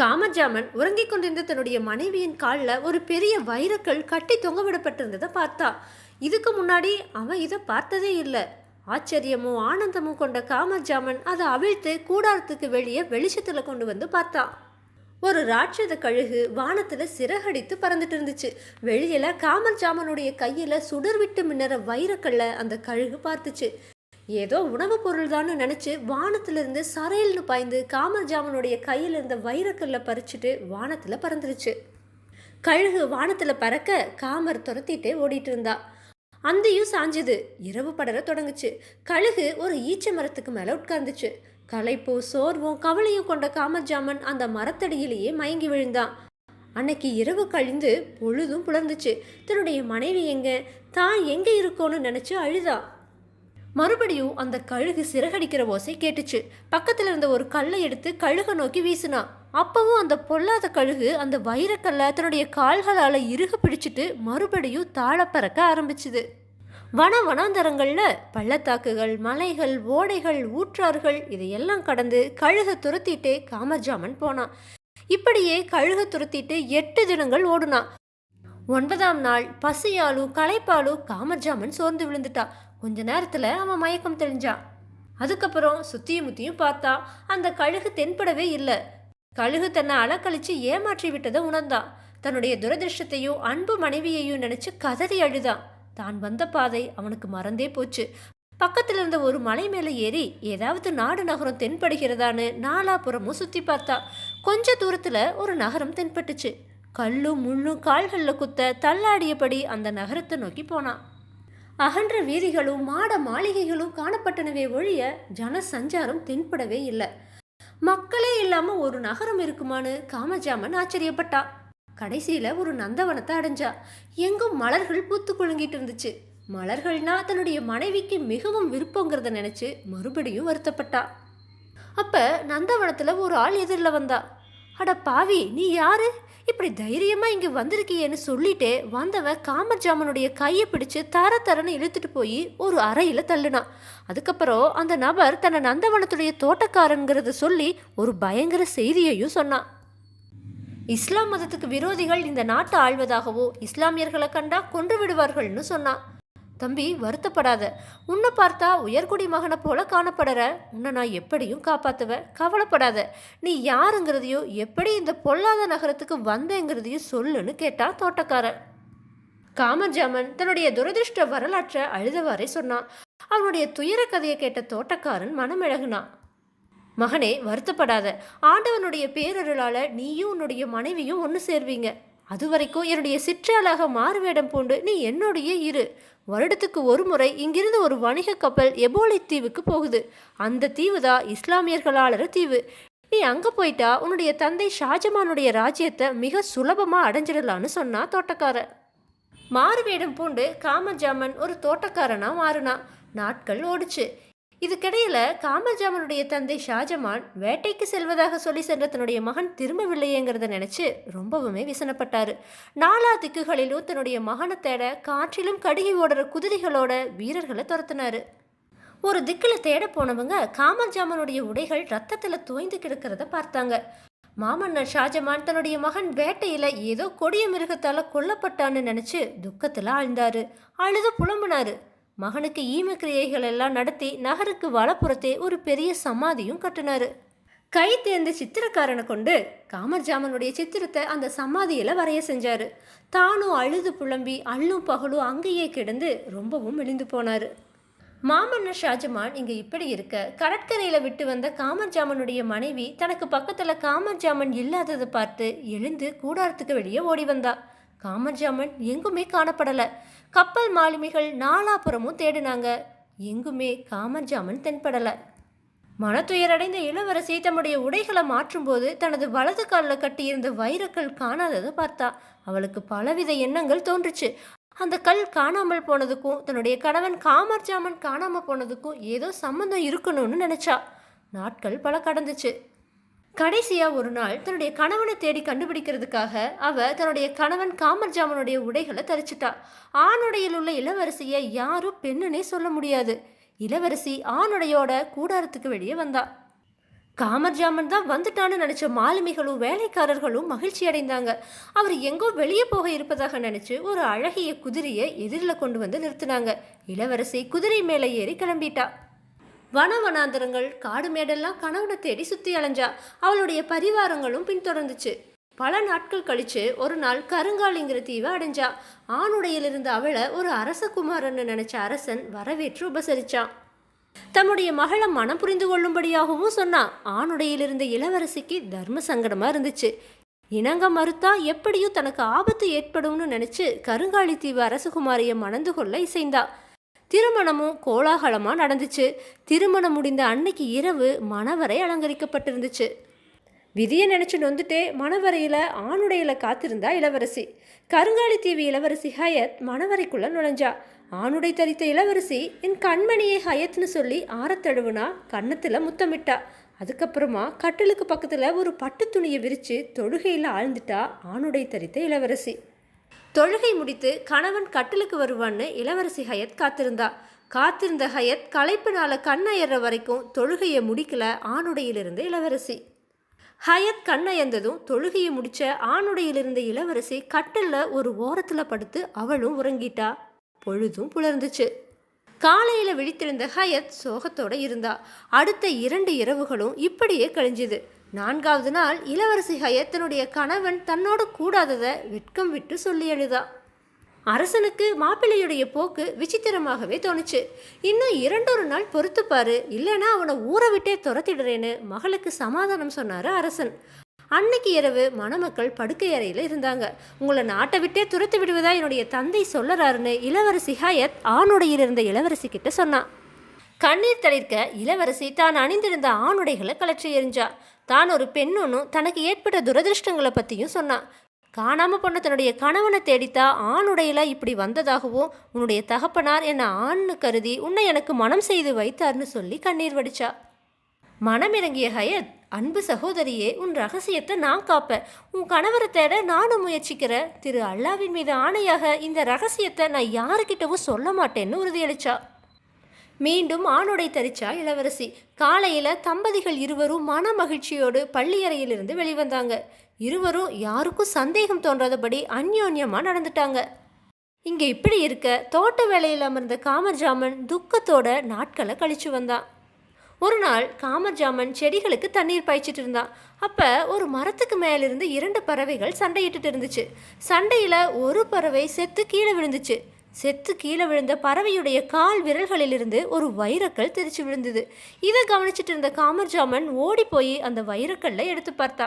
காமஜாமன் உறங்கிக் கொண்டிருந்த தன்னுடைய மனைவியின் காலில் ஒரு பெரிய வைரக்கல் கட்டி தொங்கவிடப்பட்டிருந்ததை பார்த்தா. இதுக்கு முன்னாடி அவன் இதை பார்த்ததே இல்லை. ஆச்சரியமும் ஆனந்தமும் கொண்ட காமஜாமன் அதை அவிழ்த்து கூடாரத்துக்கு வெளியே வெளிச்சத்தில் கொண்டு வந்து பார்த்தான் ஒரு ராட்சத கழுகு வானத்தில் சிறகடித்து பறந்துட்டு இருந்துச்சு வெளியில காமல் ஜாமனுடைய கையில சுடர் விட்டு மின்னற வைரக்கல்ல அந்த கழுகு பார்த்துச்சு. ஏதோ உணவுப் பொருள் தான் நினச்சி வானத்திலிருந்து சரையல்னு பாய்ந்து காமல் ஜாமனுடைய கையில் இருந்த வைரக்கல்ல பறிச்சுட்டு வானத்தில் பறந்துருச்சு. கழுகு வானத்தில் பறக்க காமர் துரத்திட்டு ஓடிட்டு இருந்தா. அந்தையும் சாஞ்சுது. இரவு படர தொடங்குச்சு. கழுகு ஒரு ஈச்ச மரத்துக்கு மேலே உட்கார்ந்துச்சு. களைப்போ சோர்வும் கவலையும் கொண்ட காமஜாமன் அந்த மரத்தடியிலேயே மயங்கி விழுந்தான் அன்னைக்கு இரவு கழிந்து பொழுதும் புலர்ந்துச்சு. தன்னுடைய மனைவி எங்க? தான் எங்கே இருக்கோன்னு நினச்சி அழுதா. மறுபடியும் அந்த கழுகு சிறகடிக்கிற ஓசை கேட்டுச்சு. பக்கத்தில் இருந்த ஒரு கல்லை எடுத்து கழுகை நோக்கி வீசினா. அப்பவும் அந்த பொல்லாத கழுகு அந்த வைரக்கல்லை தன்னுடைய கால்களால் இறுக பிடிச்சிட்டு மறுபடியும் தாழ பறக்க ஆரம்பிச்சுது. வன வனாந்தரங்களில் பள்ளத்தாக்குகள் மலைகள் ஓடைகள் ஊற்றார்கள் இதையெல்லாம் கடந்து கழுகை துரத்திட்டே காமஜாமன் போனான் இப்படியே கழுகை துரத்திட்டு எட்டு தினங்கள் ஓடுனான் ஒன்பதாம் நாள் பசியாலும் களைப்பாலும் காமர்ஜாமன் சோர்ந்து விழுந்துட்டா. கொஞ்ச நேரத்தில் அவன் மயக்கம் தெளிஞ்சான் அதுக்கப்புறம் சுத்தியும் முத்தியும் பார்த்தா அந்த கழுகு தென்படவே இல்லை. கழுகு தன்னை அலக்கழிச்சு ஏமாற்றி விட்டதை உணர்ந்தான் தன்னுடைய துரதிருஷ்டத்தையும் அன்பு மனைவியையும் நினைச்சு கதறி அழுதான் தான் வந்த பாதை அவனுக்கு மறந்தே போச்சு. பக்கத்தில் இருந்த ஒரு மலை மேலே ஏறி ஏதாவது நாடு நகரம் தென்படுகிறதான்னு நாலாபுறமும் சுற்றி பார்த்தா கொஞ்ச தூரத்தில் ஒரு நகரம் தென்பட்டுச்சு. கல்லும் முள்ளும் கால்களில் குத்த தள்ளாடியபடி அந்த நகரத்தை நோக்கி போனான் அகன்ற வீதிகளும் மாட மாளிகைகளும் காணப்பட்டனவே ஒழிய ஜன சஞ்சாரம் தென்படவே இல்லை. மக்களே இல்லாம ஒரு நகரம் இருக்குமான்னு காமஜாமன் ஆச்சரியப்பட்டா. கடைசியில ஒரு நந்தவனத்தை அடைஞ்சா. எங்கும் மலர்கள் பூத்து குலுங்கிட்டு இருந்துச்சு. மலர்கள்னா தன்னுடைய மனைவிக்கு மிகவும் விருப்பங்கிறத நினைச்சு மறுபடியும் வருத்தப்பட்டா. அப்ப நந்தவனத்துல ஒரு ஆள் எதிரில் வந்தா. அட பாவி நீ யாரு? இப்படி தைரியமாக இங்கே வந்திருக்கியேன்னு சொல்லிட்டே வந்தவன் காமஜாமனுடைய கையை பிடிச்சு தர தரன்னு இழுத்துட்டு போய் ஒரு அறையில் தள்ளுனான். அதுக்கப்புறம் அந்த நபர் தன்னை நந்தவனத்துடைய தோட்டக்காரங்கிறத சொல்லி ஒரு பயங்கர செய்தியையும் சொன்னான். இஸ்லாம் மதத்துக்கு விரோதிகள் இந்த நாட்டை ஆழ்வதாகவோ இஸ்லாமியர்களை கண்டா கொன்று விடுவார்கள்னு சொன்னான். தம்பி வருத்தப்படாத. உன்னை பார்த்தா உயர்குடி மகனை போல காணப்படுற. உன்னை நான் எப்படியும் காப்பாத்துவ கவலைப்படாத. நீ யாருங்கிறதையும் எப்படி இந்த பொல்லாத நகரத்துக்கு வந்தேங்கிறதையும் சொல்லுன்னு கேட்டா தோட்டக்காரன். காமஜாமன் தன்னுடைய துரதிருஷ்ட வரலாற்றை அழுதவாறே சொன்னான். அவனுடைய துயர கதையை கேட்ட தோட்டக்காரன் மனமிழகுனான். மகனே வருத்தப்படாத. ஆண்டவனுடைய பேரருளால் நீயும் உன்னுடைய மனைவியும் ஒன்று சேர்வீங்க. அது வரைக்கும் என்னுடைய சிற்றாளாக மாறுவேடம் பூண்டு நீ என்னுடைய இரு. வருடத்துக்கு ஒரு முறை இங்கிருந்து ஒரு வணிக கப்பல் எபோலை தீவுக்கு போகுது. அந்த தீவு தான் இஸ்லாமியர்களாளர தீவு. நீ அங்கே போயிட்டா உன்னுடைய தந்தை ஷாஜமானுடைய ராஜ்யத்தை மிக சுலபமாக அடைஞ்சிடலான்னு சொன்னா தோட்டக்காரன் மாறுவேடம் பூண்டு காமஜாமன் ஒரு தோட்டக்காரனா மாறினான். நாட்கள் ஓடுச்சு. இதுக்கிடையில காமல்ஜாமனுடைய தந்தை ஷாஜமான் வேட்டைக்கு செல்வதாக சொல்லி சென்ற தன்னுடைய மகன் திரும்பவில்லையேங்கிறத நினைச்சு ரொம்பவுமே விசனப்பட்டாரு. நாலா திக்குகளிலும் தன்னுடைய மகனை தேட காற்றிலும் கடுகி ஓடுற குதிரைகளோட வீரர்களை துரத்தினார். ஒரு திக்கில் தேட போனவங்க காமல்ஜாமனுடைய உடைகள் ரத்தத்தில் தோய்ந்து கிடக்கிறத பார்த்தாங்க. மாமன்னர் ஷாஜமான் தன்னுடைய மகன் வேட்டையில் ஏதோ கொடிய மிருகத்தால் கொல்லப்பட்டான்னு நினச்சி துக்கத்தில் ஆழ்ந்தாரு. அழுது புலம்புனாரு. மகனுக்கு ஈம கிரியைகள் எல்லாம் நடத்தி நகருக்கு வலப்புறத்தே ஒரு பெரிய சமாதியும் கட்டினார். கை தேர்ந்த சித்திரக்காரனை கொண்டு காமர்ஜாமனுடைய சித்திரத்தை அந்த சமாதியில் வரைய செஞ்சார். தானும் அழுது புலம்பி அள்ளும் பகலும் அங்கேயே கிடந்து ரொம்பவும் மெலிந்து போனார். மாமன்னர் ஷாஜமான் இங்கே இப்படி இருக்க கடற்கரையில் விட்டு வந்த காமர்ஜாமனுடைய மனைவி தனக்கு பக்கத்தில் காமர்ஜாமன் இல்லாததை பார்த்து எழுந்து கூடாரத்துக்கு வெளியே ஓடி வந்தா. காமஜாமன் எங்குமே காணப்படலை. கப்பல் மாலுமிகள் நாலாபுறமும் தேடினாங்க. எங்குமே காமர்ஜாமன் தென்படலை. மனத்துயரடைந்த இளவரசி தம்முடைய உடைகளை மாற்றும்போது தனது வலது காலில் கட்டியிருந்த வைரக்கல் காணாததை பார்த்தா அவளுக்கு பலவித எண்ணங்கள் தோன்றுச்சு. அந்த கல் காணாமல் போனதுக்கும் தன்னுடைய கணவன் காமர்ஜாமன் காணாமல் போனதுக்கும் ஏதோ சம்மந்தம் இருக்கணும்னு நினைச்சா. நாட்கள் பல கடந்துச்சு. கடைசியா ஒரு நாள் தன்னுடைய கணவனை தேடி கண்டுபிடிக்கிறதுக்காக அவ தன்னுடைய கணவன் காமர்ஜாமனுடைய உடைகளை தரிச்சிட்டா. ஆணுடையில் உள்ள இளவரசியை யாரும் பெண்ணுனே சொல்ல முடியாது. இளவரசி ஆணுடையோட கூடாரத்துக்கு வெளியே வந்தா. காமர்ஜாமன் தான் வந்துட்டான்னு நினச்ச மாலுமிகளும் வேலைக்காரர்களும் மகிழ்ச்சி அடைந்தாங்க. அவர் எங்கோ வெளியே போக இருப்பதாக நினச்சி ஒரு அழகிய குதிரையை எதிரில் கொண்டு வந்து நிறுத்தினாங்க. இளவரசி குதிரை மேலே ஏறி கிளம்பிட்டா. வன வனாந்தரங்கள் காடு மேடெல்லாம் கணவனை தேடி சுத்தி அலைஞ்சா. அவளுடைய பரிவாரங்களும் பின்தொடர்ந்துச்சு. பல நாட்கள் கழிச்சு ஒரு நாள் கருங்காலிங்கிற தீவை அடைஞ்சா. ஆணுடையிலிருந்து அவளை ஒரு அரசகுமாரன்னு நினைச்ச அரசன் வரவேற்று உபசரிச்சான் தம்முடைய மகளை மனம் புரிந்து கொள்ளும்படியாகவும் சொன்னான் ஆணுடையிலிருந்த இளவரசிக்கு தர்ம சங்கடமா இருந்துச்சு. இணங்க மறுத்தா எப்படியும் தனக்கு ஆபத்து ஏற்படும்னு நினைச்சு கருங்காலி தீவு அரசகுமாரியை மணந்து கொள்ள இசைந்தா. திருமணமும் கோலாகலமாக நடந்துச்சு. திருமணம் முடிந்த அன்னைக்கு இரவு மணவரை அலங்கரிக்கப்பட்டிருந்துச்சு. விதியை நினைச்சு நொந்துட்டே மணவரையில் ஆணுடையில காத்திருந்தா இளவரசி. கருங்காலி இளவரசி ஹயத் மணவரைக்குள்ளே நுழைஞ்சா. ஆணுடை தரித்த இளவரசி என் கண்மணியை ஹயத்னு சொல்லி ஆரத்தழுவுனா கன்னத்தில் முத்தமிட்டா. அதுக்கப்புறமா கட்டிலுக்கு பக்கத்தில் ஒரு பட்டு துணியை விரித்து தொழுகையில் ஆழ்ந்துட்டா ஆணுடை தரித்த இளவரசி. தொழுகை முடித்து கணவன் கட்டிலுக்கு வருவான்னு இளவரசி ஹயத் காத்திருந்தா. காத்திருந்த ஹயத் களைப்பினால கண்ணயர்ற வரைக்கும் தொழுகையை முடிக்கல ஆணுடையிலிருந்து இளவரசி. ஹயத் கண்ணயர்ந்ததும் தொழுகையை முடிச்ச ஆணுடையிலிருந்து இளவரசி கட்டில்ல ஒரு ஓரத்துல படுத்து அவளும் உறங்கிட்டா. பொழுதும் புலர்ந்துச்சு. காலையில விழித்திருந்த ஹயத் சோகத்தோட இருந்தா. அடுத்த இரண்டு இரவுகளும் இப்படியே கழிஞ்சுது. நான்காவது நாள் இளவரசி ஹயத்தனுடைய கணவன் தன்னோடு கூடாததை வெட்கம் விட்டு சொல்லி எழுதா அரசனுக்கு மாப்பிள்ளையுடைய போக்கு விசித்திரமாகவே தோணுச்சு. இன்னும் இரண்டொரு நாள் பொறுத்துப்பாரு இல்லைன்னா அவனை ஊற விட்டே துரத்திடுறேன்னு மகளுக்கு சமாதானம் சொன்னார் அரசன். அன்னைக்கு இரவு மணமக்கள் படுக்கை அறையில் இருந்தாங்க. உங்களை நாட்டை விட்டே துரத்து விடுவதா என்னுடைய தந்தை சொல்லறாருன்னு இளவரசி ஹயத் ஆணுடையில் இருந்த இளவரசி கிட்ட சொன்னான். கண்ணீர் தளிர்க்க இளவரசி தான் அணிந்திருந்த ஆணுடைகளை கலற்றி எறிஞ்சா. தான் ஒரு பெண்ணுன்னு தனக்கு ஏற்பட்ட துரதிருஷ்டங்களை பற்றியும் சொன்னான். காணாமல் போன தன்னுடைய கணவனை தேடித்தா ஆணுடையில இப்படி வந்ததாகவும் உன்னுடைய தகப்பனார் என்னை ஆண்னு கருதி உன்னை எனக்கு மனம் செய்து வைத்தார்னு சொல்லி கண்ணீர் வடிச்சா. மனமிறங்கிய ஹயத் அன்பு சகோதரியே உன் ரகசியத்தை நான் காப்பேன். உன் கணவரை தேட நானும் முயற்சிக்கிறேன். திரு அல்லாவின் மீது ஆணையாக இந்த ரகசியத்தை நான் யாருக்கிட்டவும் சொல்ல மாட்டேன்னு உறுதியளிச்சா. மீண்டும் ஆணுடை தரிச்சா இளவரசி. காலையில் தம்பதிகள் இருவரும் மன மகிழ்ச்சியோடு பள்ளியறையிலிருந்து வெளிவந்தாங்க. இருவரும் யாருக்கும் சந்தேகம் தோன்றாதபடி அந்யோன்யமாக நடந்துட்டாங்க. இங்கே இப்படி இருக்க தோட்ட வேலையில் அமர்ந்த காமர்ஜாமன் துக்கத்தோட நாட்களை கழிச்சு வந்தான். ஒரு நாள் காமர்ஜாமன் செடிகளுக்கு தண்ணீர் பாய்ச்சிட்டு இருந்தான். அப்போ ஒரு மரத்துக்கு மேலிருந்து இரண்டு பறவைகள் சண்டையிட்டுட்டு இருந்துச்சு. சண்டையில் ஒரு பறவை செத்து கீழே விழுந்துச்சு. செத்து கீழே விழுந்த பறவையுடைய கால் விரல்களிலிருந்து ஒரு வைரக்கல் தெரிச்சு விழுந்தது. இதை கவனிச்சிட்டு இருந்த காமர்ஜாமன் ஓடி போய் அந்த வைரக்கல்லை எடுத்து பார்த்தா.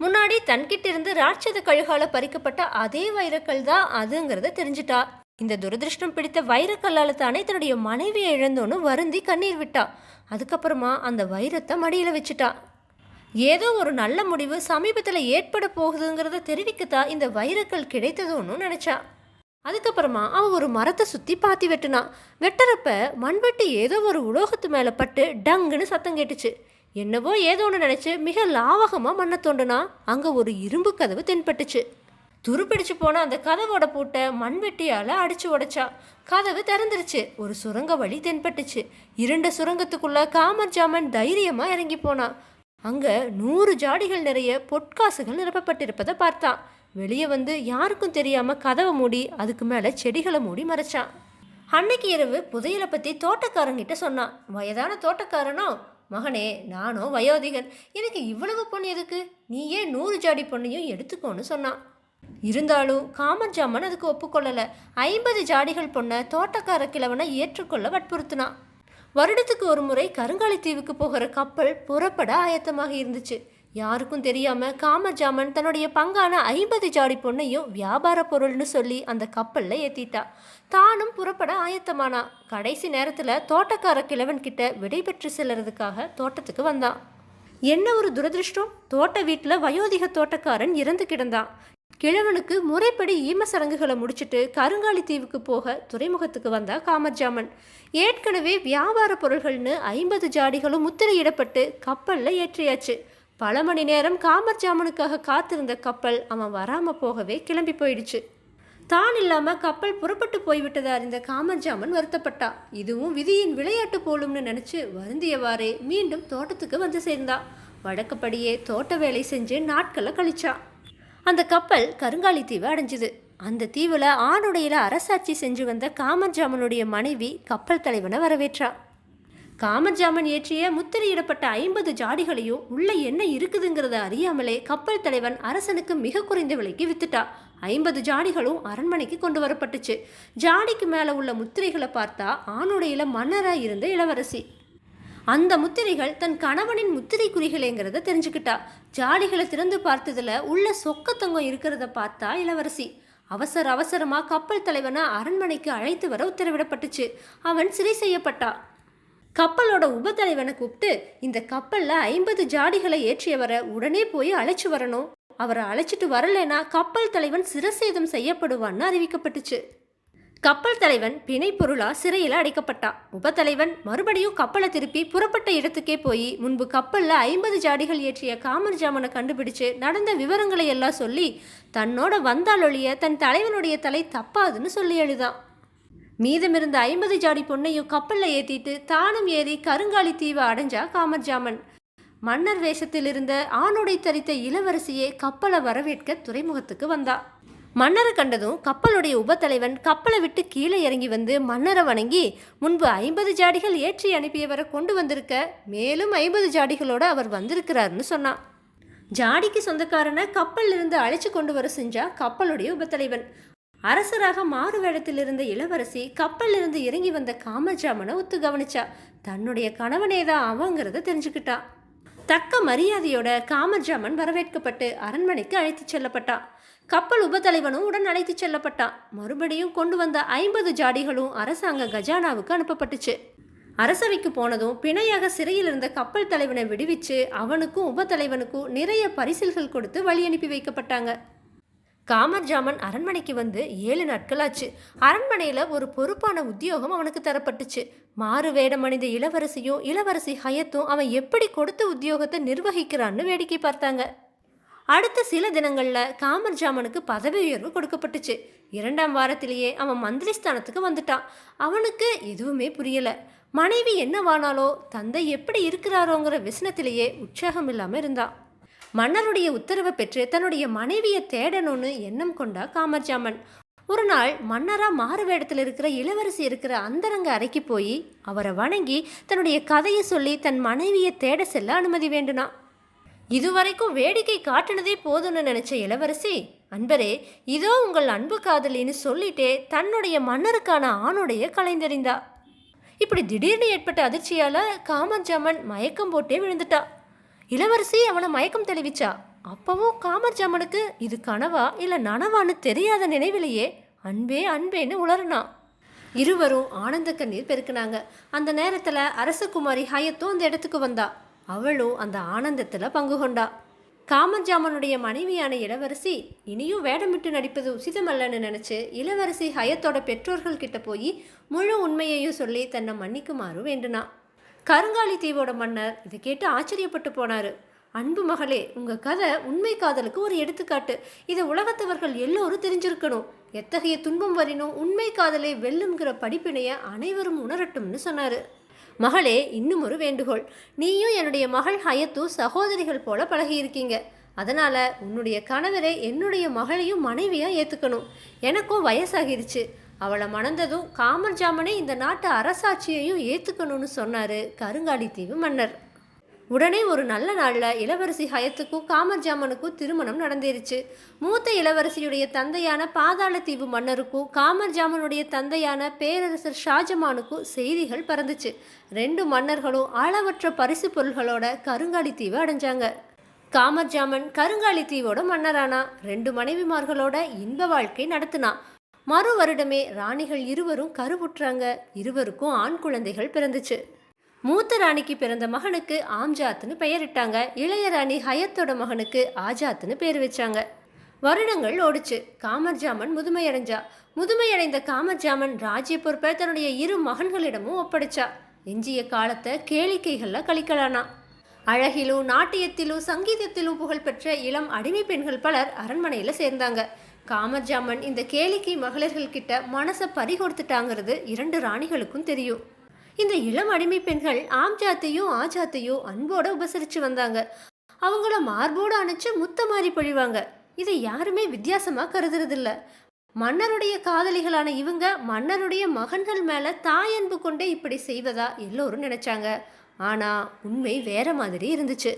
முன்னாடி தன்கிட்ட இருந்து ராட்சத கழுகால பறிக்கப்பட்ட அதே வைரக்கல் தான் அதுங்கிறத தெரிஞ்சிட்டா. இந்த துரதிருஷ்டம் பிடித்த வைரக்கல்லால தானே தன்னுடைய மனைவியை இழந்தோன்னு வருந்தி கண்ணீர் விட்டா. அதுக்கப்புறமா அந்த வைரத்தை மடியில் வச்சுட்டா. ஏதோ ஒரு நல்ல முடிவு சமீபத்தில் ஏற்பட போகுதுங்கிறத தெரிவிக்கத்தான் இந்த வைரக்கல் கிடைத்ததோன்னு நினச்சா. அதுக்கப்புறமா அவன் ஒரு மரத்தை சுற்றி பாத்தி வெட்டினான். வெட்டுறப்ப மண்வெட்டி ஏதோ ஒரு உலோகத்து மேலே பட்டு டங்குன்னு சத்தம் கேட்டுச்சு. என்னவோ ஏதோ ஒன்று நினச்சி மிக லாவகமாக மண்ணை தோண்டுனா அங்கே ஒரு இரும்பு கதவு தென்பட்டுச்சு. துருப்பிடிச்சு போன அந்த கதவோட பூட்டை மண்வெட்டியால் அடிச்சு உடைச்சா கதவு திறந்துருச்சு. ஒரு சுரங்க வழி தென்பட்டுச்சு. இருண்ட சுரங்கத்துக்குள்ள காமர்ஜாமன் தைரியமாக இறங்கி போனான். அங்கே நூறு ஜாடிகள் நிறைய பொற்காசுகள் நிரப்பப்பட்டிருப்பதை பார்த்தான். வெளியே வந்து யாருக்கும் தெரியாமல் கதவை மூடி அதுக்கு மேலே செடிகளை மூடி மறைச்சான். அன்னைக்கு இரவு புதையலை பற்றி தோட்டக்காரங்கிட்ட சொன்னான். வயதான தோட்டக்காரனோ? மகனே நானும் வயோதிகன். எனக்கு இவ்வளவு பொண்ணு எதுக்கு? நீ ஏன் நூறு ஜாடி பொண்ணையும் எடுத்துக்கோன்னு சொன்னான். இருந்தாலும் காமன் ஜாமன் அதுக்கு ஒப்புக்கொள்ளலை. ஐம்பது ஜாடிகள் பொண்ணை தோட்டக்கார கிழவனை ஏற்றுக்கொள்ள வற்புறுத்தினான். வருடத்துக்கு ஒரு முறை கருங்காலி தீவுக்கு போகிற கப்பல் புறப்பட ஆயத்தமாக இருந்துச்சு. யாருக்கும் தெரியாம காமஜாமன் தன்னுடைய பங்கான ஐம்பது ஜாடி பொண்ணையும் வியாபார பொருள்னு சொல்லி அந்த கப்பலில் ஏற்றிட்டா தானும் புறப்பட ஆயத்தமானா. கடைசி நேரத்தில் தோட்டக்கார கிழவன் கிட்ட விடைபெற்று செல்றதுக்காக தோட்டத்துக்கு வந்தான். என்ன ஒரு துரதிருஷ்டம்? தோட்ட வீட்டில் வயோதிக தோட்டக்காரன் இறந்து கிடந்தான். கிழவனுக்கு முறைப்படி ஈம சடங்குகளை முடிச்சுட்டு கருங்காலி தீவுக்கு போக துறைமுகத்துக்கு வந்தா காமர்ஜாமன் ஏற்கனவே வியாபார பொருள்கள்னு ஐம்பது ஜாடிகளும் முத்திரையிடப்பட்டு கப்பலில் ஏற்றியாச்சு. பல மணி நேரம் காமர்ஜாமனுக்காக காத்திருந்த கப்பல் அவன் வராமல் போகவே கிளம்பி போயிடுச்சு. தான் இல்லாமல் கப்பல் புறப்பட்டு போய்விட்டதா அறிந்த காமர்ஜாமன் வருத்தப்பட்டா. இதுவும் விதியின் விளையாட்டு போலும்னு நினச்சி வருந்தியவாறே மீண்டும் தோட்டத்துக்கு வந்து சேர்ந்தா. வழக்கப்படியே தோட்ட வேலை செஞ்சு நாட்களை கழிச்சா. அந்த கப்பல் கருங்காலி தீவு அடைஞ்சுது. அந்த தீவில் ஆணுடையில் அரசாட்சி செஞ்சு வந்த காமர்ஜாமனுடைய மனைவி கப்பல் தலைவனை வரவேற்றா. காமஜாமன் ஏற்றிய முத்திரையிடப்பட்ட ஐம்பது ஜாடிகளையும் உள்ள என்ன இருக்குதுங்கிறத அறியாமலே கப்பல் தலைவன் அரசனுக்கு மிக குறைந்த விலைக்கு வித்துட்டா ஐம்பது ஜாடிகளும் அரண்மனைக்கு கொண்டு வரப்பட்டுச்சு. ஜாடிக்கு மேலே உள்ள முத்திரைகளை பார்த்தா ஆணுடையில மன்னராக இருந்த இளவரசி. அந்த முத்திரைகள் தன் கணவனின் முத்திரை குறிகளேங்கிறத தெரிஞ்சுக்கிட்டா. ஜாடிகளை திறந்து பார்த்ததுல உள்ள சொக்கத்தங்கம் இருக்கிறத பார்த்தா இளவரசி. அவசர அவசரமாக கப்பல் தலைவனை அரண்மனைக்கு அழைத்து வர உத்தரவிடப்பட்டுச்சு. அவன் சிறை செய்யப்பட்டான். கப்பலோட உபத்தலைவனை கூப்பிட்டு இந்த கப்பல்ல ஐம்பது ஜாடிகளை ஏற்றியவரை உடனே போய் அழைச்சு வரணும். அவரை அழைச்சிட்டு வரலைன்னா கப்பல் தலைவன் சிரசேதம் செய்யப்படுவான்னு அறிவிக்கப்பட்டுச்சு. கப்பல் தலைவன் பிணை பொருளா சிறையில் அடைக்கப்பட்டான். உபத்தலைவன் மறுபடியும் கப்பலை திருப்பி புறப்பட்ட இடத்துக்கே போய் முன்பு கப்பலில் ஐம்பது ஜாடிகள் ஏற்றிய காமர் ஜாமனை கண்டுபிடிச்சு நடந்த விவரங்களை எல்லாம் சொல்லி தன்னோட வந்தாலொழிய தன் தலைவனுடைய தலை தப்பாதுன்னு சொல்லி எழுதான். மீதமிருந்த ஐம்பது ஜாடி பொண்ணையும் கப்பலில் ஏற்றிட்டு தானும் ஏறி கருங்காலி தீவை அடைஞ்சா காமர்ஜாமன். மன்னர் வேஷத்தில் இருந்த ஆணுடை தரித்த இளவரசியே கப்பலை வரவேற்க துறைமுகத்துக்கு வந்தா. மன்னரை கண்டதும் கப்பலுடைய உபத்தலைவன் கப்பலை விட்டு கீழே இறங்கி வந்து மன்னரை வணங்கி முன்பு ஐம்பது ஜாடிகள் ஏற்றி அனுப்பியவரை கொண்டு வந்திருக்க மேலும் ஐம்பது ஜாடிகளோட அவர் வந்திருக்கிறாருன்னு சொன்னான். ஜாடிக்கு சொந்தக்காரனை கப்பலில் இருந்து அழைச்சி கொண்டு வர செஞ்சா கப்பலுடைய உபத்தலைவன். அரசராக மாறு வேடத்தில் இருந்த இளவரசி கப்பல்ல இருந்து இறங்கி வந்த காமஜாமனை ஒத்து கவனிச்சா. தன்னுடைய கணவனே தான் அவங்கிறத தெரிஞ்சுக்கிட்டா. தக்க மரியாதையோட காமஜாமன் வரவேற்கப்பட்டு அரண்மனைக்கு அழைத்துச் செல்லப்பட்டான் கப்பல் உபத்தலைவனும் உடன் அழைத்துச் செல்லப்பட்டான் மறுபடியும் கொண்டு வந்த ஐம்பது ஜாடிகளும் அரசாங்க கஜானாவுக்கு அனுப்பப்பட்டுச்சு. அரசவைக்கு போனதும் பிணையாக சிறையில் இருந்த கப்பல் தலைவனை விடுவிச்சு அவனுக்கும் உபத்தலைவனுக்கும் நிறைய பரிசில்கள் கொடுத்து வழி அனுப்பி வைக்கப்பட்டாங்க. காமர்ஜாமன் அரண்மனைக்கு வந்து ஏழு நாட்களாச்சு. அரண்மனையில் ஒரு பொறுப்பான உத்தியோகம் அவனுக்கு தரப்பட்டுச்சு. மாறு வேடம் அணிந்த இளவரசியும் இளவரசி ஹயத்தும் அவன் எப்படி கொடுத்த உத்தியோகத்தை நிர்வகிக்கிறான்னு வேடிக்கை பார்த்தாங்க. அடுத்த சில தினங்களில் காமர்ஜாமனுக்கு பதவி உயர்வு கொடுக்கப்பட்டுச்சு. இரண்டாம் வாரத்திலேயே அவன் மந்திரி ஸ்தானத்துக்கு வந்துட்டான். அவனுக்கு எதுவுமே புரியலை. மனைவி என்னவானாலோ தந்தை எப்படி இருக்கிறாரோங்கிற விசனத்திலேயே உற்சாகம் இல்லாமல் இருந்தான். மன்னருடைய உத்தரவை பெற்று தன்னுடைய மனைவியை தேடணும்னு எண்ணம் கொண்டா காமர்ஜாமன். ஒரு நாள் மன்னரா மாறு வேடத்தில் இருக்கிற இளவரசி இருக்கிற அந்தரங்க அறைக்கு போய் அவரை வணங்கி தன்னுடைய கதையை சொல்லி தன் மனைவியை தேட செல்ல அனுமதி வேண்டுனான் இதுவரைக்கும் வேடிக்கை காட்டினதே போதும்னு நினைச்ச இளவரசி அன்பரே இதோ உங்கள் அன்பு காதலின்னு சொல்லிட்டே தன்னுடைய மன்னருக்கான ஆணுடைய கலைந்தெறிந்தா இப்படி திடீர்னு ஏற்பட்ட அதிர்ச்சியால காமஜாமன் மயக்கம் போட்டே விழுந்துட்டா. இளவரசி அவனை மயக்கம் தெளிவிச்சா? அப்பவும் காமர்ஜாமனுக்கு இது கனவா இல்லை நனவான்னு தெரியாத நினைவிலேயே அன்பே அன்பேன்னு உளறினான் இருவரும் ஆனந்த கண்ணீர் பெருக்குனாங்க. அந்த நேரத்தில் அரசகுமாரி ஹயத்தும் அந்த இடத்துக்கு வந்தா. அவளும் அந்த ஆனந்தத்தில் பங்கு கொண்டா. காமர்ஜாமனுடைய மனைவியான இளவரசி இனியும் வேடமிட்டு நடிப்பது உசிதமல்லன்னு நினச்சி இளவரசி ஹயத்தோட பெற்றோர்கள் கிட்ட போய் முழு உண்மையையும் சொல்லி தன்னை மன்னிக்குமாறு வேண்டுனா. கருங்காலி தீவோட மன்னர் இதை கேட்டு ஆச்சரியப்பட்டு போனார். அன்பு மகளே உங்க கதை உண்மை காதலுக்கு ஒரு எடுத்துக்காட்டு. இதை உலகத்தவர்கள் எல்லோரும் தெரிஞ்சிருக்கணும். எத்தகைய துன்பம் வரினும் உண்மை காதலை வெல்லுங்கிற படிப்பினைய அனைவரும் உணரட்டும்னு சொன்னாரு. மகளே இன்னும் ஒரு வேண்டுகோள். நீயும் என்னுடைய மகள் ஹயத்து சகோதரிகள் போல பழகியிருக்கீங்க அதனால உன்னுடைய கணவரை என்னுடைய மகளையும் மனைவியா ஏத்துக்கணும். எனக்கும் வயசாகிருச்சு. அவளை மணந்ததும் காமர் ஜாமனே இந்த நாட்டு அரசாட்சியையும் ஏற்றுக்கணும்னு சொன்னார் கருங்காலித்தீவு மன்னர். உடனே ஒரு நல்ல நாளில் இளவரசி ஹயத்துக்கும் காமர்ஜாமனுக்கும் திருமணம் நடந்துருச்சு மூத்த இளவரசியுடைய தந்தையான பாதாளத்தீவு மன்னருக்கும் காமர்ஜாமனுடைய தந்தையான பேரரசர் ஷாஜமானுக்கும் செய்திகள் பறந்துச்சு. ரெண்டு மன்னர்களும் அளவற்ற பரிசு பொருள்களோட கருங்காலித்தீவு அடைஞ்சாங்க. காமர்ஜாமன் கருங்காலித்தீவோட மன்னரானா? ரெண்டு மனைவிமார்களோட இன்ப வாழ்க்கை நடத்தினான் மறு வருடமே ராணிகள் இருவரும் கருவுற்றாங்க. இருவருக்கும் ஆண் குழந்தைகள் பிறந்துச்சு. மூத்த ராணிக்கு பிறந்த மகனுக்கு ஆம்ஜாத்னு பெயரிட்டாங்க. இளைய ராணி ஹயத்தோட மகனுக்கு ஆஜாத்னு பேர் வச்சாங்க. வருடங்கள் ஓடிச்சு. காமர்ஜாமன் முதுமையடைஞ்சா. முதுமையடைந்த காமர்ஜாமன் ராஜ்ய பொறுப்பை தன்னுடைய இரு மகன்களிடமும் ஒப்படைச்சா. எஞ்சிய காலத்தை கேளிக்கைகளில் கழிக்கலானா. அழகிலும் நாட்டியத்திலும் சங்கீதத்திலும் புகழ்பெற்ற இளம் அடிமை பெண்கள் பலர் அரண்மனையில் சேர்ந்தாங்க. காமஜாமன் இந்த கேளிக்கை மகளிர்கள் கிட்ட மனசை பறிகொடுத்துட்டாங்கிறது இரண்டு ராணிகளுக்கும் தெரியும். இந்த இளம் அடிமை பெண்கள் ஆம் ஜாத்தையும் ஆஜாத்தையும் அன்போட உபசரித்து வந்தாங்க. அவங்கள மார்போடு அணைச்சு முத்த மாறி பழிவாங்க. இதை யாருமே வித்தியாசமாக கருதுறதில்ல. மன்னருடைய காதலிகளான இவங்க மன்னருடைய மகன்கள் மேலே தாயன்பு கொண்டே இப்படி செய்வதா எல்லோரும் நினைச்சாங்க. ஆனால் உண்மை வேற மாதிரி இருந்துச்சு.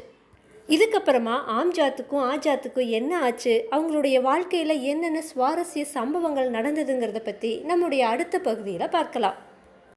இதுக்கப்புறமா ஆம்ஜாத்துக்கும் ஆஜாத்துக்கும் என்ன ஆச்சு? அவங்களுடைய வாழ்க்கையில் என்னென்ன சுவாரஸ்ய சம்பவங்கள் நடந்ததுங்கிறத பற்றி நம்முடைய அடுத்த பகுதியில் பார்க்கலாம்.